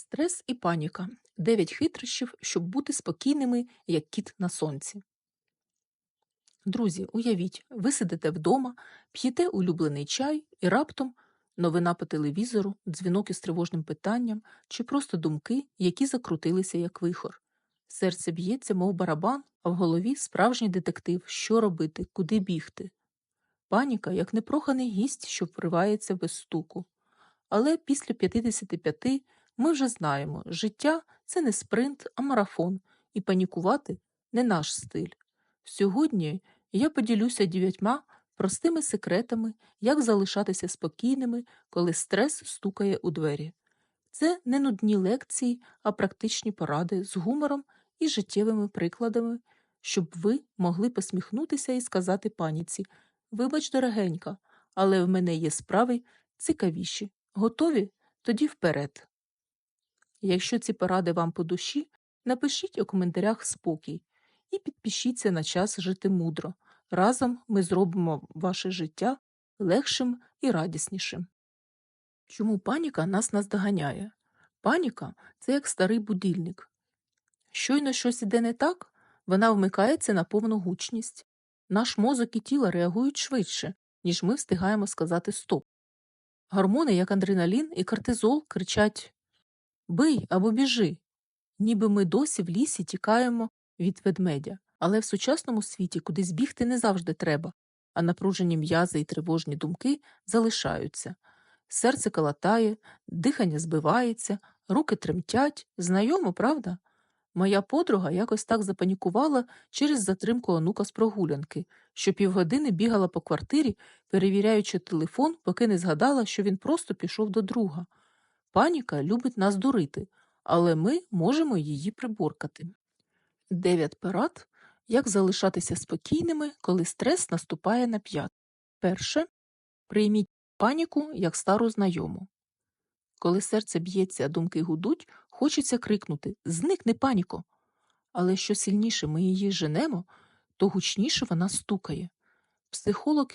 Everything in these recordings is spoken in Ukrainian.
Стрес і паніка. Дев'ять хитрощів, щоб бути спокійними, як кіт на сонці. Друзі, уявіть, ви сидите вдома, п'єте улюблений чай і раптом новина по телевізору, дзвінок із тривожним питанням чи просто думки, які закрутилися як вихор. Серце б'ється, мов барабан, а в голові справжній детектив, що робити, куди бігти. Паніка, як непроханий гість, що вривається без стуку. Але після 55 ми вже знаємо, життя це не спринт, а марафон, і панікувати не наш стиль. Сьогодні я поділюся дев'ятьма простими секретами, як залишатися спокійними, коли стрес стукає у двері. Це не нудні лекції, а практичні поради з гумором і життєвими прикладами, щоб ви могли посміхнутися і сказати паніці Вибач, дорогенька, але в мене є справи цікавіші. Готові? Тоді вперед. Якщо ці поради вам по душі, напишіть у коментарях спокій і підпишіться на час жити мудро. Разом ми зробимо ваше життя легшим і радіснішим. Чому паніка нас наздоганяє? Паніка це як старий будильник. Щойно щось іде не так, вона вмикається на повну гучність. Наш мозок і тіло реагують швидше, ніж ми встигаємо сказати стоп. Гормони, як адреналін і кортизол, кричать Бий або біжи, ніби ми досі в лісі тікаємо від ведмедя, але в сучасному світі кудись бігти не завжди треба, а напружені м'язи і тривожні думки залишаються. Серце калатає, дихання збивається, руки тремтять. Знайомо, правда? Моя подруга якось так запанікувала через затримку онука з прогулянки, що півгодини бігала по квартирі, перевіряючи телефон, поки не згадала, що він просто пішов до друга. Паніка любить нас дурити, але ми можемо її приборкати. Дев'ять порад як залишатися спокійними, коли стрес наступає на п'ят. Перше. Прийміть паніку як стару знайому. Коли серце б'ється, а думки гудуть, хочеться крикнути Зникни паніко. Але що сильніше ми її женемо, то гучніше вона стукає. Психолог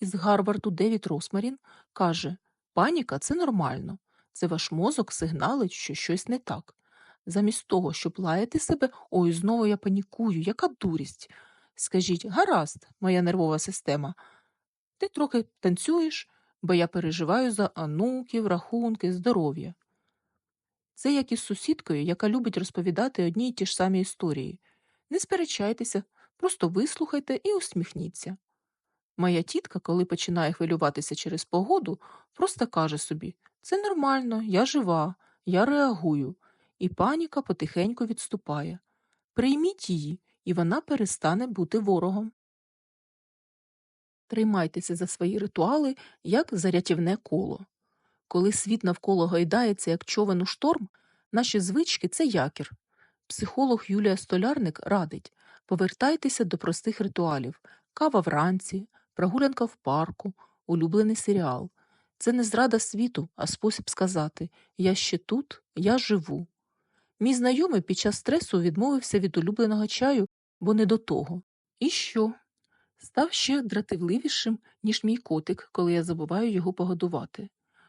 із Гарварду Девід Росмарін каже Паніка це нормально, це ваш мозок сигналить, що щось не так. Замість того, щоб лаяти себе, ой, знову я панікую, яка дурість. Скажіть, гаразд, моя нервова система, ти трохи танцюєш, бо я переживаю за онуків, рахунки, здоров'я. Це як із сусідкою, яка любить розповідати одні й ті ж самі історії. Не сперечайтеся, просто вислухайте і усміхніться. Моя тітка, коли починає хвилюватися через погоду, просто каже собі це нормально, я жива, я реагую, і паніка потихеньку відступає. Прийміть її, і вона перестане бути ворогом. Тримайтеся за свої ритуали, як за рятівне коло. Коли світ навколо гайдається, як човен у шторм, наші звички це якір. Психолог Юлія Столярник радить повертайтеся до простих ритуалів кава вранці, прогулянка в парку, улюблений серіал. Це не зрада світу, а спосіб сказати Я ще тут, я живу. Мій знайомий під час стресу відмовився від улюбленого чаю, бо не до того. І що? Став ще дратівливішим, ніж мій котик, коли я забуваю його погодувати.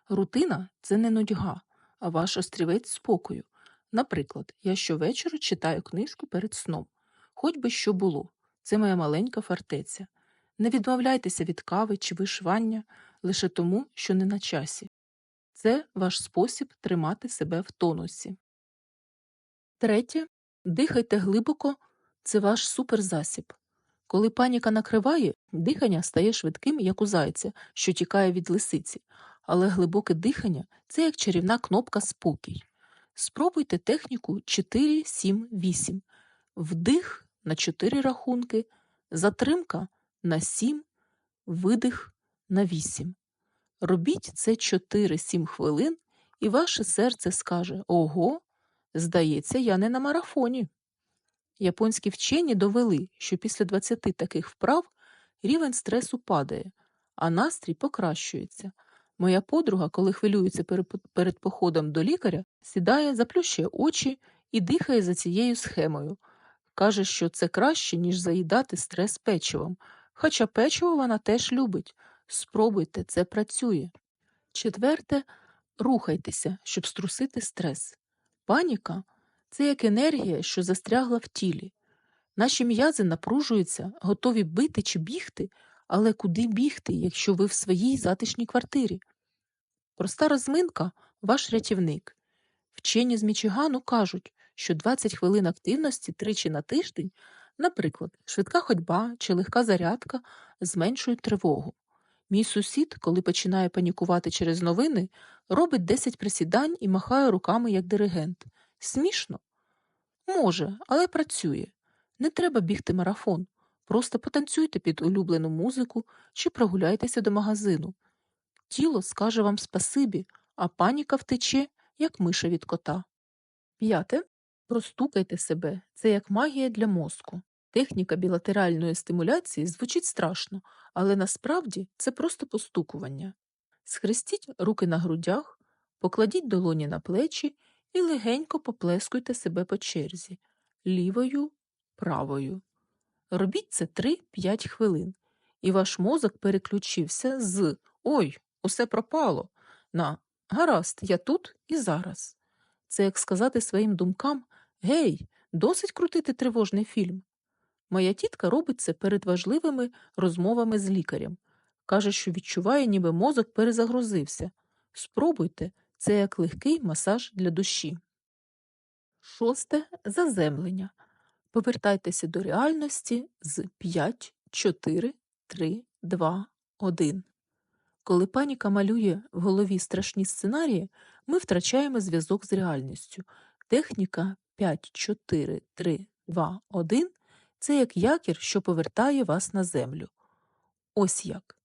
Рутина це не нудьга, а ваш острівець спокою. Наприклад, я щовечора читаю книжку перед сном, хоч би що було, це моя маленька фортеця. Не відмовляйтеся від кави чи вишивання лише тому, що не на часі. Це ваш спосіб тримати себе в тонусі. Третє. Дихайте глибоко це ваш суперзасіб. Коли паніка накриває, дихання стає швидким, як у зайця, що тікає від лисиці, але глибоке дихання це як чарівна кнопка спокій. Спробуйте техніку 4, 7, 8. Вдих на 4 рахунки, затримка на 7, видих на 8. Робіть це 4-7 хвилин, і ваше серце скаже Ого, здається, я не на марафоні. Японські вчені довели, що після 20 таких вправ рівень стресу падає, а настрій покращується. Моя подруга, коли хвилюється перед походом до лікаря, сідає, заплющує очі і дихає за цією схемою. Каже, що це краще, ніж заїдати стрес печивом. Хоча печиво вона теж любить. Спробуйте, це працює. Четверте, рухайтеся, щоб струсити стрес. Паніка це як енергія, що застрягла в тілі. Наші м'язи напружуються, готові бити чи бігти, але куди бігти, якщо ви в своїй затишній квартирі? Проста розминка ваш рятівник. Вчені з Мічигану кажуть, що 20 хвилин активності тричі на тиждень, наприклад, швидка ходьба чи легка зарядка, зменшують тривогу. Мій сусід, коли починає панікувати через новини, робить 10 присідань і махає руками як диригент. Смішно? Може, але працює. Не треба бігти марафон. Просто потанцюйте під улюблену музику чи прогуляйтеся до магазину. Тіло скаже вам спасибі, а паніка втече, як миша від кота. П'яте. Простукайте себе. Це як магія для мозку. Техніка білатеральної стимуляції звучить страшно, але насправді це просто постукування. Схрестіть руки на грудях, покладіть долоні на плечі і легенько поплескуйте себе по черзі лівою, правою. Робіть це 3-5 хвилин, і ваш мозок переключився з Ой, усе пропало на Гаразд, я тут і зараз. Це як сказати своїм думкам Гей, досить крутити тривожний фільм. Моя тітка робить це перед важливими розмовами з лікарем. Каже, що відчуває, ніби мозок перезагрузився. Спробуйте, це як легкий масаж для душі. Шосте заземлення. Повертайтеся до реальності з 5, 4, 3, 2, 1. Коли паніка малює в голові страшні сценарії, ми втрачаємо зв'язок з реальністю. Техніка 5, 4, 3, 2, 1 це як якір, що повертає вас на землю. Ось як.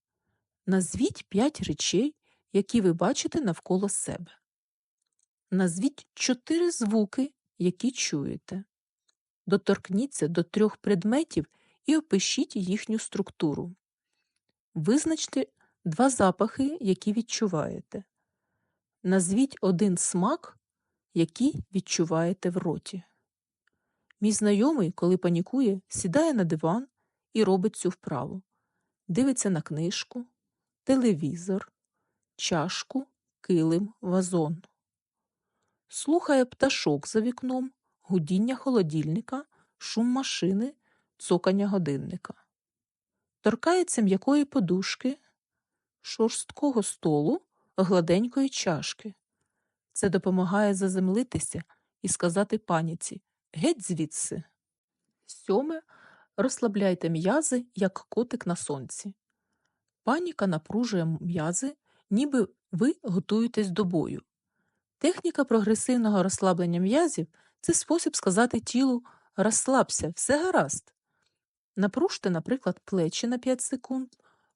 Назвіть 5 речей, які ви бачите навколо себе. Назвіть 4 звуки, які чуєте. Доторкніться до трьох предметів і опишіть їхню структуру. Визначте два запахи, які відчуваєте. Назвіть один смак, який відчуваєте в роті. Мій знайомий, коли панікує, сідає на диван і робить цю вправу. Дивиться на книжку, телевізор, чашку, килим, вазон. Слухає пташок за вікном, гудіння холодильника, шум машини, цокання годинника. Торкається м'якої подушки, шорсткого столу, гладенької чашки. Це допомагає заземлитися і сказати паніці Геть звідси. Сьоме. Розслабляйте м'язи, як котик на сонці. Паніка напружує м'язи, ніби ви готуєтесь до бою. Техніка прогресивного розслаблення м'язів це спосіб сказати тілу розслабся, все гаразд. Напружте, наприклад, плечі на 5 секунд,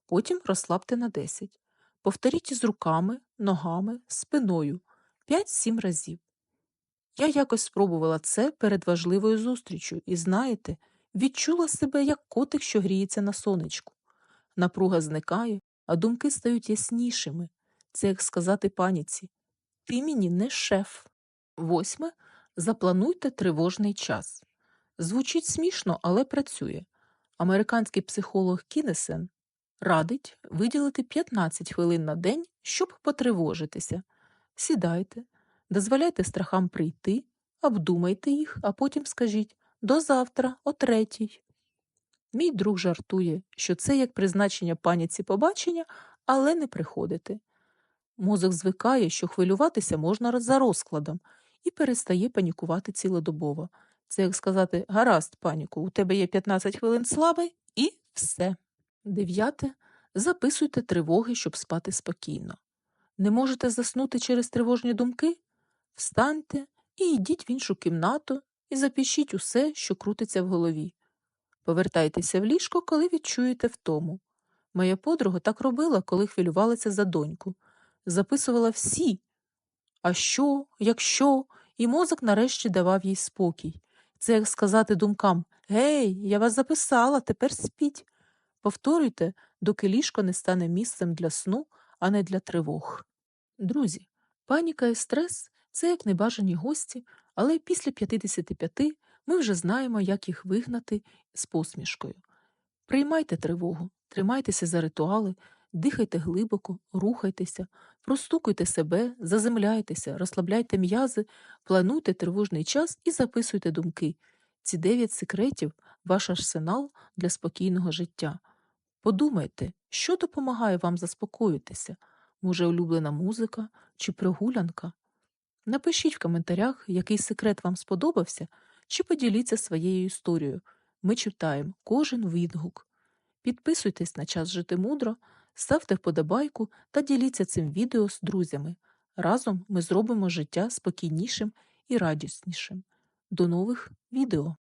потім розслабте на 10. Повторіть із руками, ногами, спиною 5-7 разів. Я якось спробувала це перед важливою зустрічю і, знаєте, відчула себе як котик, що гріється на сонечку. Напруга зникає, а думки стають яснішими. Це як сказати паніці Ти мені не шеф. Восьме. Заплануйте тривожний час. Звучить смішно, але працює. Американський психолог Кінесен радить виділити 15 хвилин на день, щоб потривожитися. Сідайте, дозволяйте страхам прийти, обдумайте їх, а потім скажіть до завтра, о третій. Мій друг жартує, що це як призначення паніці побачення, але не приходити. Мозок звикає, що хвилюватися можна за розкладом і перестає панікувати цілодобово. Це як сказати гаразд, паніку, у тебе є 15 хвилин слави і все. Дев'яте. Записуйте тривоги, щоб спати спокійно. Не можете заснути через тривожні думки? Встаньте і йдіть в іншу кімнату і запишіть усе, що крутиться в голові. Повертайтеся в ліжко, коли відчуєте втому. Моя подруга так робила, коли хвилювалася за доньку. Записувала всі. А що, якщо, і мозок нарешті давав їй спокій. Це як сказати думкам Гей, я вас записала, тепер спіть. Повторюйте, доки ліжко не стане місцем для сну, а не для тривог. Друзі, паніка і стрес це як небажані гості, але після 55 ми вже знаємо, як їх вигнати з посмішкою. Приймайте тривогу, тримайтеся за ритуали, дихайте глибоко, рухайтеся. Простукуйте себе, заземляйтеся, розслабляйте м'язи, плануйте тривожний час і записуйте думки. Ці дев'ять секретів ваш арсенал для спокійного життя. Подумайте, що допомагає вам заспокоїтися? Може, улюблена музика чи прогулянка? Напишіть в коментарях, який секрет вам сподобався, чи поділіться своєю історією. Ми читаємо кожен відгук. Підписуйтесь на час жити мудро, ставте вподобайку та діліться цим відео з друзями. Разом ми зробимо життя спокійнішим і радіснішим. До нових відео!